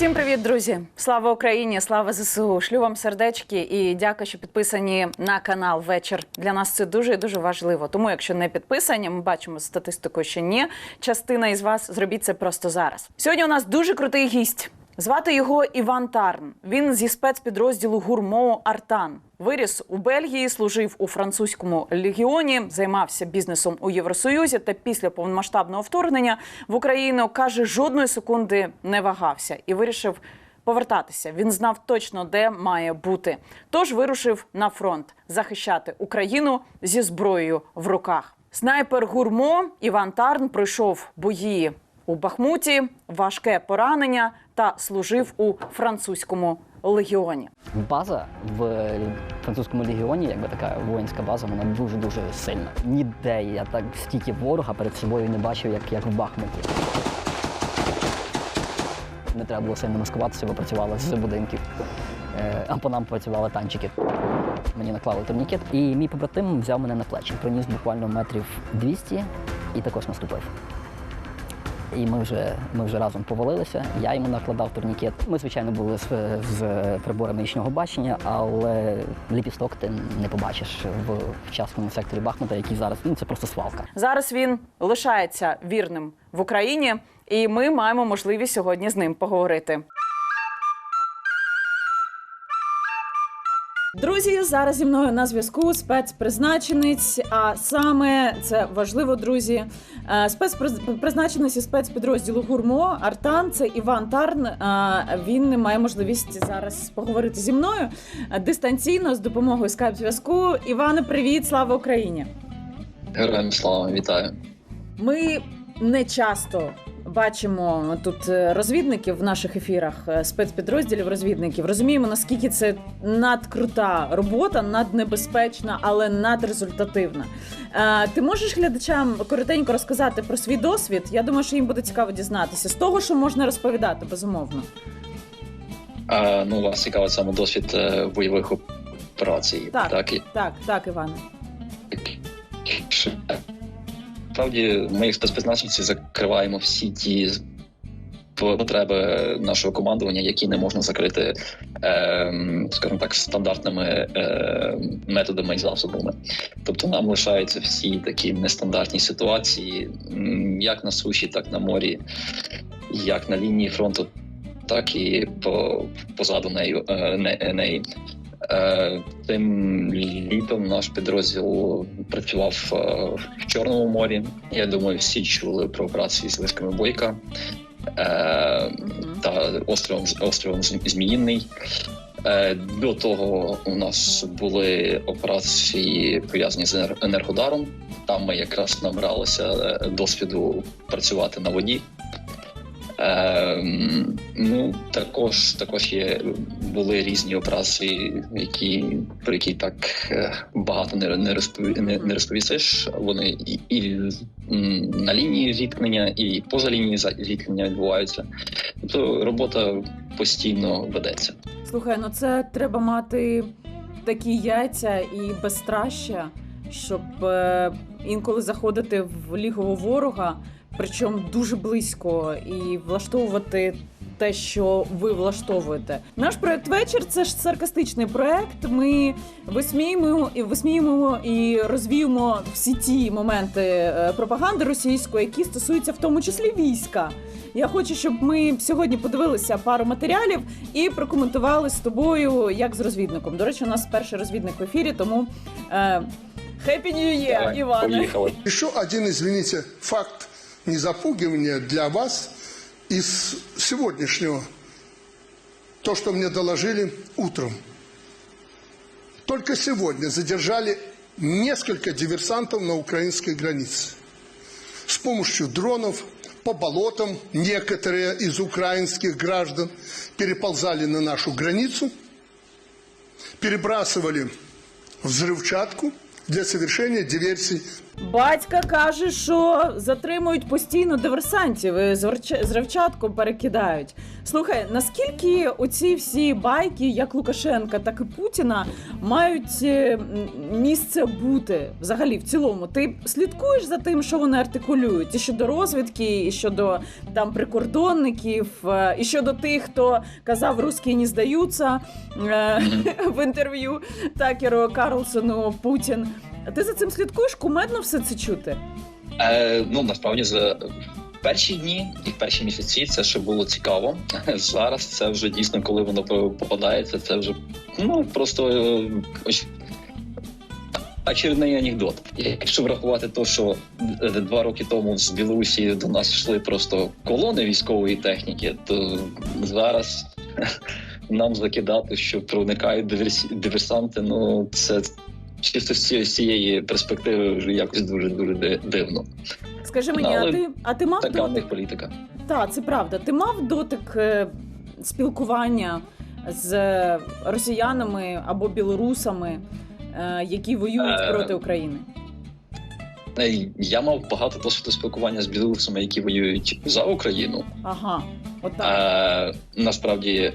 Всім привіт, друзі! Слава Україні! Слава ЗСУ! Шлю вам сердечки і дякую, що підписані на канал вечір. Для нас це дуже і дуже важливо. Тому, якщо не підписані, ми бачимо статистику, що ні. Частина із вас зробіть це просто зараз. Сьогодні у нас дуже крутий гість. Звати його Іван Тарн. Він зі спецпідрозділу гурмо Артан. Виріс у Бельгії, служив у французькому легіоні, займався бізнесом у Євросоюзі. Та після повномасштабного вторгнення в Україну каже, жодної секунди не вагався і вирішив повертатися. Він знав точно, де має бути. Тож вирушив на фронт захищати Україну зі зброєю в руках. Снайпер гурмо Іван Тарн пройшов бої у Бахмуті, важке поранення та служив у французькому легіоні. База в французькому легіоні, якби така воїнська база, вона дуже дуже сильна. Ніде я так стільки ворога перед собою не бачив, як, як в Бахмуті. Не треба було сильно маскуватися, бо працювали з будинків. Е, А по нам працювали танчики. Мені наклали турнікет, і мій побратим взяв мене на плечі. Приніс буквально метрів 200 і також наступив. І ми вже, ми вже разом повалилися. Я йому накладав турнікет. Ми, звичайно, були з, з приборами нічного бачення, але ліпісток ти не побачиш в, в частному секторі Бахмута, який зараз ну це просто свалка. Зараз він лишається вірним в Україні, і ми маємо можливість сьогодні з ним поговорити. Друзі, зараз зі мною на зв'язку спецпризначенець. А саме це важливо, друзі. е, Спецпризначенець і спецпідрозділу гурмо Артан. Це Іван Тарн. Е, Він має можливість зараз поговорити зі мною е, дистанційно з допомогою скайп зв'язку. Іване, привіт, слава Україні! Героям слава, вітаю. Ми не часто бачимо тут е, розвідників в наших ефірах, е, спецпідрозділів розвідників. Розуміємо, наскільки це надкрута робота, наднебезпечна, але надрезультативна. Е, Ти можеш глядачам коротенько розказати про свій досвід? Я думаю, що їм буде цікаво дізнатися з того, що можна розповідати, безумовно. А, ну, вас цікавить саме досвід бойових операцій. Так. так Так, так, Іване. Справді, ми як спецпризначенці закриваємо всі ті потреби нашого командування, які не можна закрити, е, скажімо так, стандартними е, методами і засобами. Тобто нам лишаються всі такі нестандартні ситуації, як на суші, так на морі, як на лінії фронту, так і по, позаду нею, е, не, неї. Е, Тим літом наш підрозділ працював е, в Чорному морі. Я думаю, всі чули про операції з лисками бойка е, та островом островом Зм- Зміїний. До того у нас були операції пов'язані з енер- енергодаром. Там ми якраз набралися досвіду працювати на воді. Ем, ну, також, також є були різні операції, які про які так е, багато не, не, розпові, не, не розповісиш. Вони і, і на лінії зіткнення, і поза лінією зіткнення відбуваються. Тобто робота постійно ведеться. Слухай, ну це треба мати такі яйця і безстраща, щоб е, інколи заходити в лігово ворога, причому дуже близько, і влаштовувати те, що ви влаштовуєте. Наш проект вечір це ж саркастичний проект. Ми висміємо і висміємо і розвіємо всі ті моменти е, пропаганди російської, які стосуються в тому числі війська. Я хочу, щоб ми сьогодні подивилися пару матеріалів і прокоментували з тобою як з розвідником. До речі, у нас перший розвідник в ефірі, тому е, Happy New Year, Іване. поїхали. Еще один, извините, факт незапугивания для вас из сегодняшнего. То, что мне доложили утром. Только сегодня задержали несколько диверсантов на украинской границе. С помощью дронов по болотам некоторые из украинских граждан переползали на нашу границу, перебрасывали взрывчатку для совершения диверсий Батька каже, що затримують постійно диверсантів, і з перекидають. Слухай, наскільки оці всі байки, як Лукашенка, так і Путіна, мають е, місце бути взагалі в цілому? Ти слідкуєш за тим, що вони артикулюють, і щодо розвідки, і щодо там прикордонників, е, і щодо тих, хто казав русські не здаються е, в інтерв'ю Такеру Карлсону Путін. Ти за цим слідкуєш? Кумедно все це чути? Е, ну насправді за перші дні і перші місяці це ще було цікаво. Зараз це вже дійсно, коли воно попадається, це вже ну просто е, ось очередний анекдот. Якщо врахувати те, що е, два роки тому з Білорусі до нас йшли просто колони військової техніки, то зараз нам закидати, що проникають диверсанти. Ну це чисто з цієї- перспективи вже якось дуже дуже дивно. Скажи мені, Ну, а ти, а ти мав Така дотик? них політика. Так, це правда. Ти мав дотик е, спілкування з росіянами або білорусами, е, які воюють Е, проти України? Е, Я мав багато досвіду спілкування з білорусами, які воюють за Україну. Ага, отак. Е, насправді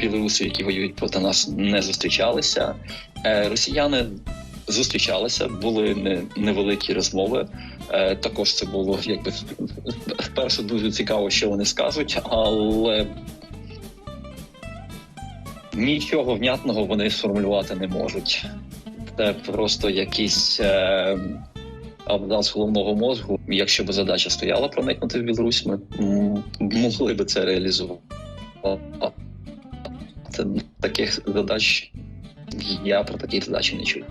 білоруси, які воюють проти нас, не зустрічалися. Е, росіяни зустрічалися, були не, невеликі розмови. Е, також це було якби вперше дуже цікаво, що вони скажуть, але нічого внятного вони сформулювати не можуть. Це просто якийсь. Е, абзац головного мозгу. Якщо б задача стояла проникнути в Білорусь, ми могли би це реалізувати. Це таких задач я про такі задачі не чув.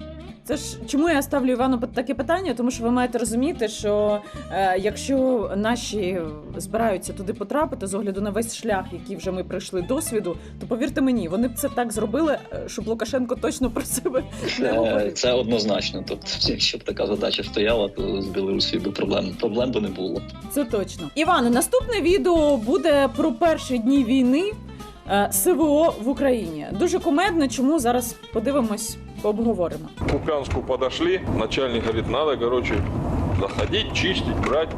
Це ж чому я ставлю Івану таке питання? Тому що ви маєте розуміти, що е, якщо наші збираються туди потрапити з огляду на весь шлях, який вже ми пройшли досвіду, то повірте мені, вони б це так зробили, е, щоб Лукашенко точно про себе не Це, говорив. це однозначно. Тобто, якщо б така задача стояла, то з Білорусі би проблем проблем би не було. Це точно. Іване, наступне відео буде про перші дні війни е, СВО в Україні. Дуже кумедно, чому зараз подивимось, пообговоримо. К Купянску подошли, начальник говорит, надо, короче, заходить, чистить, брать.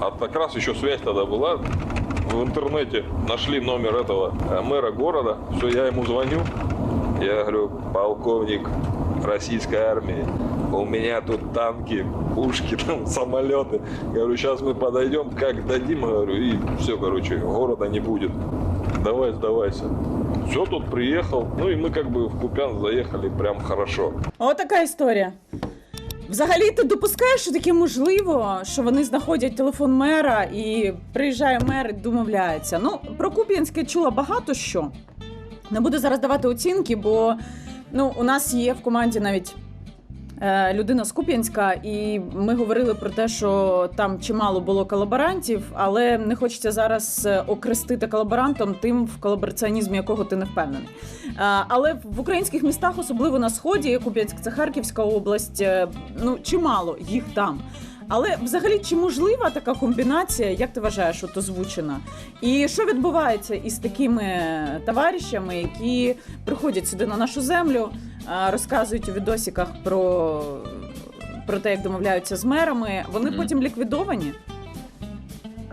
А как раз еще связь тогда была. В интернете нашли номер этого э, мэра города. Все, я ему звоню. Я говорю, полковник российской армии, у меня тут танки, пушки, там, самолеты. Говорю, сейчас мы подойдем, как дадим, говорю, и все, короче, города не будет. Давай, сдавайся. Все, тут приехал. Ну и мы как бы в Купян заехали прям хорошо. така історія. Взагалі, ти допускаєш, що таке можливо, що вони знаходять телефон мера і приїжджає мер і домовляється. Ну, про Куп'янське чула багато що. Не буду зараз давати оцінки, бо ну, у нас є в команді навіть людина з Куп'янська, і ми говорили про те, що там чимало було колаборантів, але не хочеться зараз е, окрестити колаборантом тим, в колабораціонізмі якого ти не впевнений. Але в українських містах, особливо на сході, Куп'янськ це Харківська область, е, ну чимало їх там. Але взагалі чи можлива така комбінація, як ти вважаєш, от озвучена? І що відбувається із такими товаришами, які приходять сюди на нашу землю, розказують у відосиках про, про те, як домовляються з мерами? Вони Мгм. потім ліквідовані?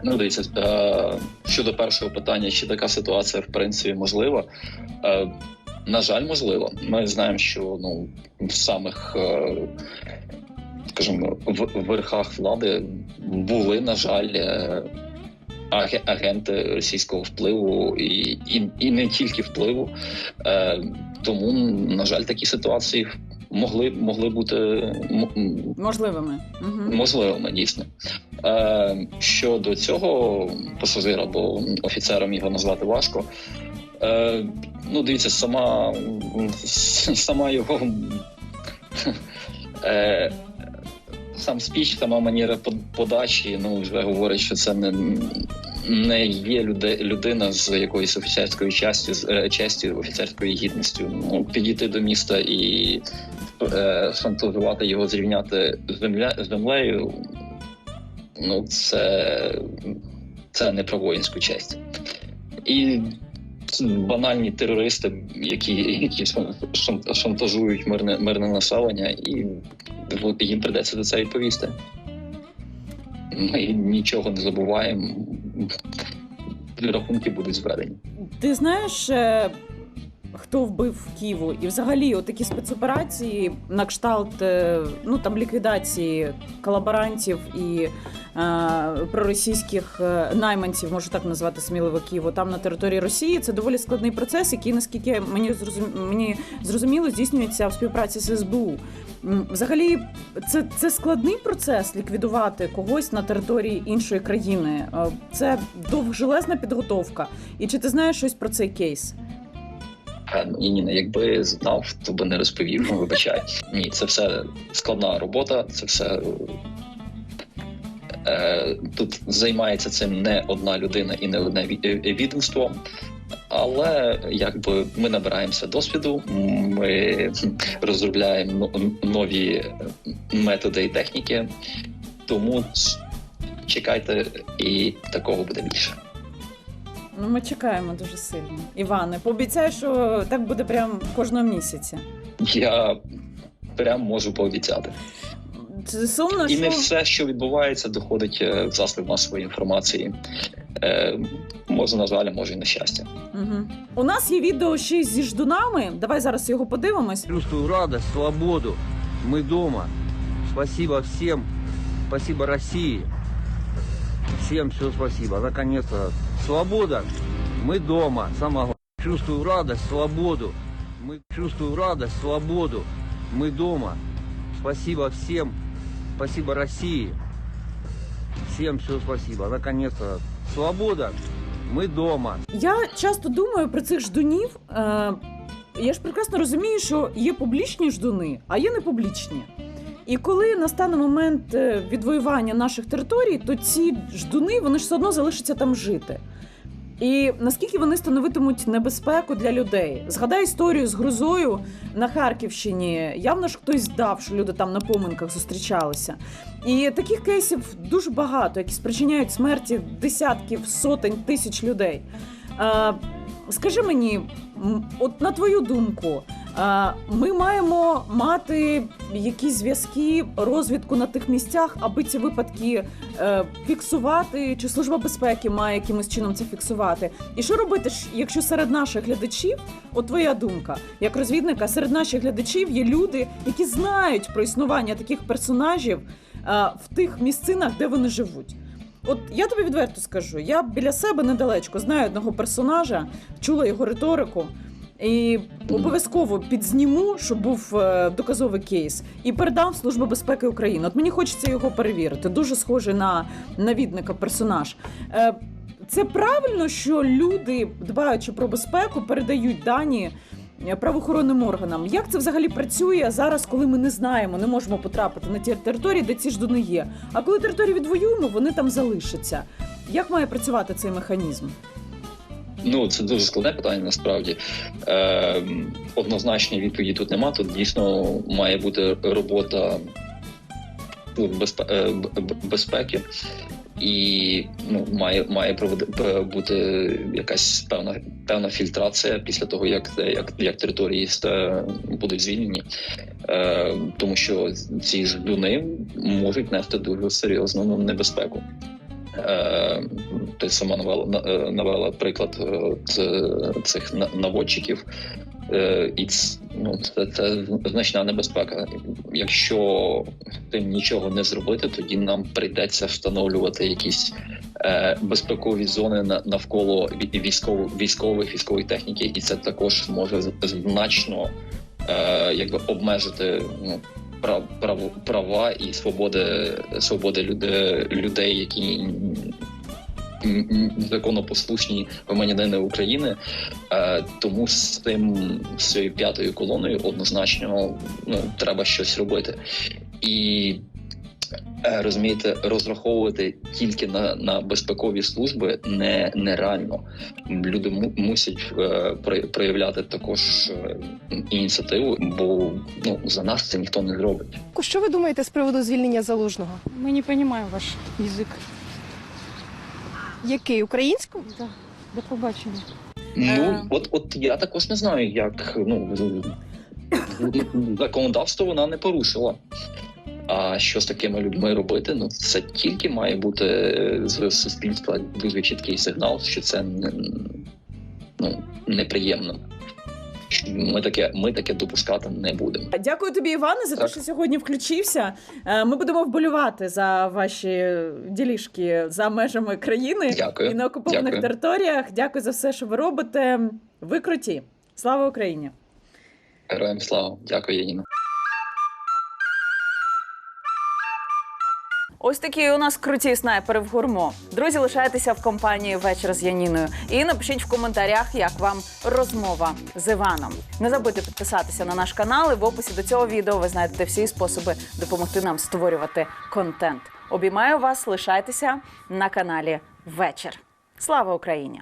Ну, дивіться, щодо першого питання, чи така ситуація в принципі можлива? На жаль, можливо. Ми знаємо, що ну в самих, е, скажімо, в верхах влади були, на жаль, е, агенти російського впливу і, і, і не тільки впливу. Е, тому, на жаль, такі ситуації могли, могли бути Можливими. Угу. можливими дійсно. Е, щодо цього пасажира, бо офіцером його назвати важко. Е, ну, дивіться, сама, сама його е, сам спіч, сама манера под- подачі, ну, вже говорить, що це не, не є люди, людина з якоюсь офіцерською з е, честю, офіцерською гідністю. Ну, підійти до міста і е, шантажувати його, зрівняти земля, з землею, ну це, це не про воїнську честь. І банальні терористи, які, які шантажують мирне, мирне населення, і їм придеться за це відповісти. Ми нічого не забуваємо. Рахунки будуть зведені. Ти знаєш, е, хто вбив Києву? І взагалі, отакі спецоперації на кшталт е, ну там ліквідації колаборантів і е, проросійських е, найманців, можу так назвати сміливо Києву, там на території Росії. Це доволі складний процес, який, наскільки мені зрозуміло, здійснюється в співпраці з СБУ. Взагалі, це, це складний процес ліквідувати когось на території іншої країни. Е, Це довжелезна підготовка. І чи ти знаєш щось про цей кейс? Е, Ні, ні, якби знав, то би не розповів. Ну, вибачай. Ні, це все складна робота, це все. Е, тут займається цим не одна людина і не одне ві- відомство. Але якби ми набираємося досвіду, ми розробляємо нові методи і техніки, тому чекайте, і такого буде більше. Ну, ми чекаємо дуже сильно. Іване, пообіцяй, що так буде прям кожного місяця. Я прям можу пообіцяти. Це сумно, І не що все, що відбувається, доходить е, в засіб масової інформації. Е, може, на жаль, а може і на щастя. угу. у нас є відео ще зі ждунами. Давай зараз його подивимось. Чувствую радость, свободу. Мы дома. Спасибо всем. Спасибо России. Всем все спасибо. Наконец-то. Свобода. Мы дома. Самое главное. Чувствую радость, свободу. Мы чувствую радость, свободу. Мы дома. Спасибо всем. Спасибо России. Всем все спасибо. Наконец-то. Свобода. Мы дома. Я часто думаю про цих ждунів. Е, я ж прекрасно розумію, що є публічні ждуни, а є непублічні. І коли настане момент е, відвоювання наших територій, то ці ждуни вони ж все одно залишаться там жити. І наскільки вони становитимуть небезпеку для людей? Згадай історію з грозою на Харківщині. Явно ж хтось здав, що люди там на поминках зустрічалися. І таких кейсів дуже багато, які спричиняють смерті десятків, сотень тисяч людей. Скажи мені, от на твою думку, ми маємо мати якісь зв'язки, розвідку на тих місцях, аби ці випадки е, фіксувати, чи служба безпеки має якимось чином це фіксувати. І що робити, якщо серед наших глядачів, от твоя думка, як розвідника, серед наших глядачів є люди, які знають про існування таких персонажів е, в тих місцинах, де вони живуть. От я тобі відверто скажу, я біля себе недалечко знаю одного персонажа, чула його риторику. І обов'язково підзніму, щоб був е, доказовий кейс, і передам в Службу безпеки України. От мені хочеться його перевірити. Дуже схожий на навідника персонаж. Е, це правильно, що люди, дбаючи про безпеку, передають дані е, правоохоронним органам. Як це взагалі працює зараз, коли ми не знаємо, не можемо потрапити на ті території, де ці ждуни є? А коли території відвоюємо, вони там залишаться. Як має працювати цей механізм? Ну, це дуже складне питання насправді. Е, однозначної відповіді тут нема. Тут дійсно має бути робота безпе- е, безпеки. І ну, має, має бути якась певна певна фільтрація після того, як, як, як території будуть звільнені, е, тому що ці ждуни можуть нести дуже серйозну ну, небезпеку. Е, ти сама навела, на- е, приклад е, цих на- наводчиків. І ну, це, це значна небезпека. Якщо тим нічого не зробити, тоді нам прийдеться встановлювати якісь безпекові зони навколо ві- військово- військових військової техніки, і це також може значно якби обмежити ну, прав, прав, права і свободи, свободи люди, людей, які законопослушні громадяни України. Е, тому з цим з цією п'ятою колоною однозначно ну, треба щось робити. І е, розумієте, розраховувати тільки на, на безпекові служби не нереально. Люди му- мусять е, при- проявляти також е, ініціативу, бо ну за нас це ніхто не зробить. Що ви думаєте з приводу звільнення залужного? Мы не понимаем ваш язык. Який українську? Да. До побачення. Ну Е. от, от я також не знаю, як ну законодавство вона не порушила. А що з такими людьми робити? Ну це тільки має бути е, з суспільства дуже чіткий сигнал, що це не, ну, неприємно. Ми таке, ми таке допускати не будемо. Дякую тобі, Іване, за те, що сьогодні включився. Е, Ми будемо вболювати за ваші ділішки за межами країни Дякую. і на окупованих Дякую. територіях. Дякую за все, що ви робите. Ви круті. Слава Україні! Героям слава, дякую, Яніна. Ось такі у нас круті снайпери в гурмо. Друзі, лишайтеся в компанії вечір з Яніною. І напишіть в коментарях, як вам розмова з Іваном. Не забудьте підписатися на наш канал. І в описі до цього відео ви знайдете всі способи допомогти нам створювати контент. Обіймаю вас, лишайтеся на каналі Вечір. Слава Україні!